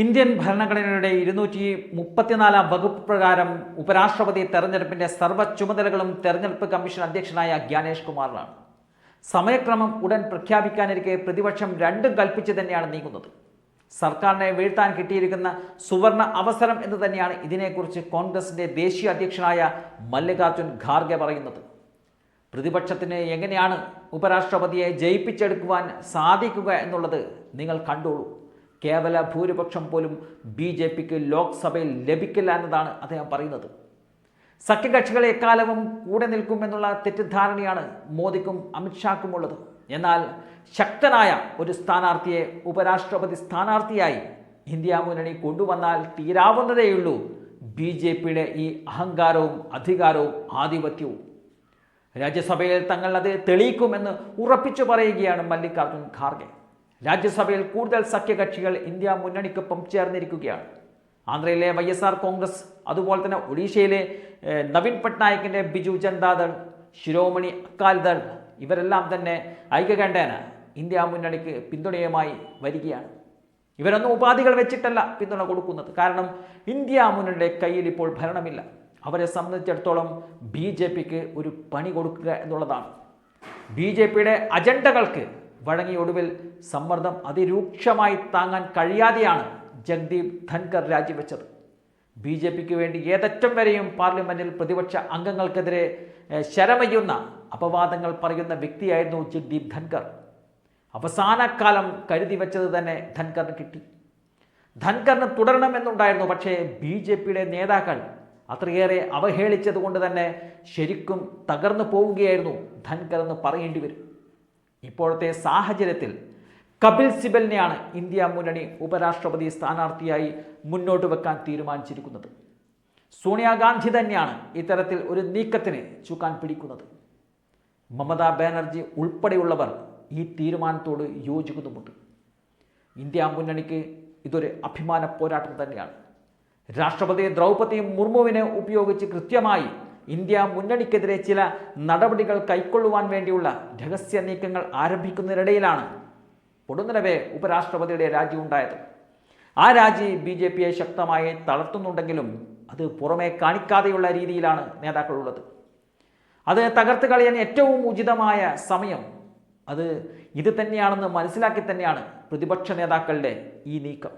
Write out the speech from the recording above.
Indian ഭരണഘടനയുടെ ഇരുന്നൂറ്റി മുപ്പത്തിനാലാം വകുപ്പ് പ്രകാരം ഉപരാഷ്ട്രപതി തെരഞ്ഞെടുപ്പിന്റെ സർവ ചുമതലകളും തെരഞ്ഞെടുപ്പ് കമ്മീഷൻ അധ്യക്ഷനായ ജ്ഞാനേഷ് കുമാറിനാണ് സമയക്രമം ഉടൻ പ്രഖ്യാപിക്കാനിരിക്കെ പ്രതിപക്ഷം രണ്ടും കൽപ്പിച്ച് തന്നെയാണ് നീങ്ങുന്നത്. സർക്കാരിനെ വീഴ്ത്താൻ കിട്ടിയിരിക്കുന്ന സുവർണ അവസരം എന്ന് തന്നെയാണ് ഇതിനെക്കുറിച്ച് കോൺഗ്രസിന്റെ ദേശീയ അധ്യക്ഷനായ മല്ലികാർജുൻ ഖാർഗെ പറയുന്നത്. പ്രതിപക്ഷത്തിന് എങ്ങനെയാണ് ഉപരാഷ്ട്രപതിയെ ജയിപ്പിച്ചെടുക്കുവാൻ സാധിക്കുക എന്നുള്ളത് നിങ്ങൾ കണ്ടോളൂ. കേവല ഭൂരിപക്ഷം പോലും ബി ജെ പിക്ക് ലോക്സഭയിൽ ലഭിക്കില്ല എന്നതാണ് അദ്ദേഹം പറയുന്നത്. സഖ്യകക്ഷികളെ എക്കാലവും കൂടെ നിൽക്കുമെന്നുള്ള തെറ്റിദ്ധാരണയാണ് മോദിക്കും അമിത്ഷാക്കും ഉള്ളത്. എന്നാൽ ശക്തനായ ഒരു സ്ഥാനാർത്ഥിയെ ഉപരാഷ്ട്രപതി സ്ഥാനാർത്ഥിയായി ഇന്ത്യ മുന്നണി കൊണ്ടുവന്നാൽ തീരാവുന്നതേയുള്ളൂ ബി ജെ പിയുടെ ഈ അഹങ്കാരവും അധികാരവും ആധിപത്യവും. രാജ്യസഭയിൽ തങ്ങൾ അത് തെളിയിക്കുമെന്ന് ഉറപ്പിച്ചു പറയുകയാണ് മല്ലികാർജുൻ ഖാർഗെ. രാജ്യസഭയിൽ കൂടുതൽ സഖ്യകക്ഷികൾ ഇന്ത്യ മുന്നണിക്കൊപ്പം ചേർന്നിരിക്കുകയാണ്. ആന്ധ്രയിലെ വൈ എസ് ആർ കോൺഗ്രസ് അതുപോലെ തന്നെ ഒഡീഷയിലെ നവീൻ പട്നായിക്കിന്റെ ബിജു ജനതാദൾ ശിരോമണി അക്കാലിദൾ ഇവരെല്ലാം തന്നെ ഐക്യകണ്ഠേന ഇന്ത്യ മുന്നണിക്ക് പിന്തുണയുമായി വരികയാണ്. ഇവരൊന്നും ഉപാധികൾ വെച്ചിട്ടല്ല പിന്തുണ കൊടുക്കുന്നത്. കാരണം ഇന്ത്യ മുന്നണിയുടെ കയ്യിൽ ഇപ്പോൾ ഭരണമില്ല. അവരെ സംബന്ധിച്ചിടത്തോളം ബി ജെ പിക്ക് ഒരു പണി കൊടുക്കുക എന്നുള്ളതാണ്. ബി ജെ പിയുടെ അജണ്ടകൾക്ക് വഴങ്ങിയ ഒടുവിൽ സമ്മർദ്ദം അതിരൂക്ഷമായി താങ്ങാൻ കഴിയാതെയാണ് ജഗ്ദീപ് ധൻകർ രാജിവെച്ചത്. ബി ജെ പിക്ക് വേണ്ടി ഏതറ്റം വരെയും പാർലമെന്റിൽ പ്രതിപക്ഷ അംഗങ്ങൾക്കെതിരെ ശരമയ്യുന്ന അപവാദങ്ങൾ പറയുന്ന വ്യക്തിയായിരുന്നു ജഗ്ദീപ് ധൻകർ അവസാന കാലം കരുതി വെച്ചത് തന്നെ ധൻകറിന് കിട്ടി. ധൻകറിന് തുടരണമെന്നുണ്ടായിരുന്നു പക്ഷേ ബി ജെ പിയുടെ നേതാക്കൾ അത്രയേറെ അവഹേളിച്ചതുകൊണ്ട് തന്നെ ശരിക്കും തകർന്നു പോവുകയായിരുന്നു ധൻകർ എന്ന് പറയേണ്ടി വരും. ഇപ്പോഴത്തെ സാഹചര്യത്തിൽ കപിൽ സിബലിനെയാണ് ഇന്ത്യ മുന്നണി ഉപരാഷ്ട്രപതി സ്ഥാനാർത്ഥിയായി മുന്നോട്ട് വെക്കാൻ തീരുമാനിച്ചിരിക്കുന്നത്. സോണിയാഗാന്ധി തന്നെയാണ് ഇത്തരത്തിൽ ഒരു നീക്കത്തിന് ചുക്കാൻ പിടിക്കുന്നത്. മമതാ ബാനർജി ഉൾപ്പെടെയുള്ളവർ ഈ തീരുമാനത്തോട് യോജിക്കുന്നുമുണ്ട്. ഇന്ത്യ മുന്നണിക്ക് ഇതൊരു അഭിമാന പോരാട്ടം തന്നെയാണ്. രാഷ്ട്രപതി ദ്രൗപദി മുർമുവിനെ ഉപയോഗിച്ച് കൃത്യമായി ഇന്ത്യ മുന്നണിക്കെതിരെ ചില നടപടികൾ കൈക്കൊള്ളുവാൻ വേണ്ടിയുള്ള രഹസ്യ നീക്കങ്ങൾ ആരംഭിക്കുന്നതിനിടയിലാണ് പൊടുന്നനവേ ഉപരാഷ്ട്രപതിയുടെ രാജി ഉണ്ടായത്. ആ രാജി ബി ജെ പിയെ ശക്തമായി തളർത്തുന്നുണ്ടെങ്കിലും അത് പുറമേ കാണിക്കാതെയുള്ള രീതിയിലാണ് നേതാക്കളുള്ളത്. അത് തകർത്ത് കളയാൻ ഏറ്റവും ഉചിതമായ സമയം അത് ഇത് തന്നെയാണെന്ന് മനസ്സിലാക്കി തന്നെയാണ് പ്രതിപക്ഷ നേതാക്കളുടെ ഈ നീക്കം.